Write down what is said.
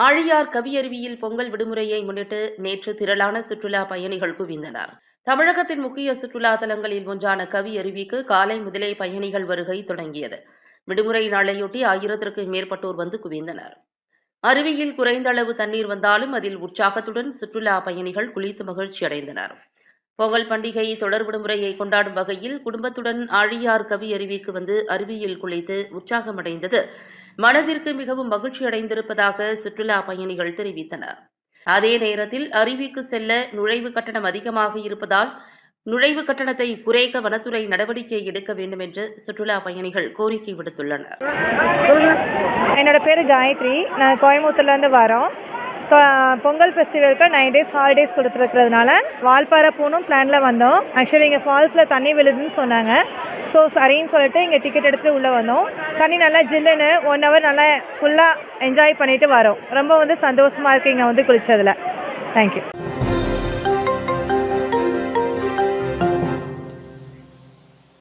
ஆழியார் கவியருவியில் பொங்கல் விடுமுறையை முன்னிட்டு நேற்று திரளான சுற்றுலா பயணிகள் குவிந்தனர். தமிழகத்தின் முக்கிய சுற்றுலா தலங்களில் ஒன்றான கவியருவிக்கு காலை முதலே பயணிகள் வருகை தொடங்கியது. விடுமுறை நாளையொட்டி ஆயிரத்திற்கும் மேற்பட்டோர் வந்து குவிந்தனர். அருவியில் குறைந்த அளவு தண்ணீர் வந்தாலும் அதில் உற்சாகத்துடன் சுற்றுலா பயணிகள் குளித்து மகிழ்ச்சி அடைந்தனர். பொங்கல் பண்டிகை தொடர் விடுமுறையை கொண்டாடும் வகையில் குடும்பத்துடன் ஆழியார் கவி அருவிக்கு வந்து அருவியில் குளித்து உற்சாகமடைந்தது மனதிற்கு மிகவும் மகிழ்ச்சி அடைந்திருப்பதாக சுற்றுலா பயணிகள் தெரிவித்தனர். அதே நேரத்தில் அருவிக்கு செல்ல நுழைவு கட்டணம் அதிகமாக இருப்பதால் நுழைவு கட்டணத்தை குறைக்க வனத்துறை நடவடிக்கை எடுக்க வேண்டும் என்று சுற்றுலா பயணிகள் கோரிக்கை விடுத்துள்ளனர். என்னோட பேர் காயத்ரி. நான் கோயம்புத்தூர்லேருந்து வரோம். பொங்கல் ஃபெஸ்டிவலுக்கு நைன் டேஸ் ஹாலிடேஸ் கொடுத்துருக்கிறதுனால வால்பாறை போகணும் பிளானில் வந்தோம். ஆக்சுவலி இங்கே ஃபால்ஸில் தண்ணி விழுதுன்னு சொன்னாங்க. ஸோ சரின்னு சொல்லிட்டு இங்கே டிக்கெட் எடுத்து உள்ளே வந்தோம். தண்ணி நல்லா ஜில்லுன்னு ஒன் ஹவர் நல்லா ஃபுல்லாக என்ஜாய் பண்ணிவிட்டு வரோம். ரொம்ப வந்து சந்தோஷமாக இருக்குது இங்கே வந்து குளித்ததில் தேங்க்யூ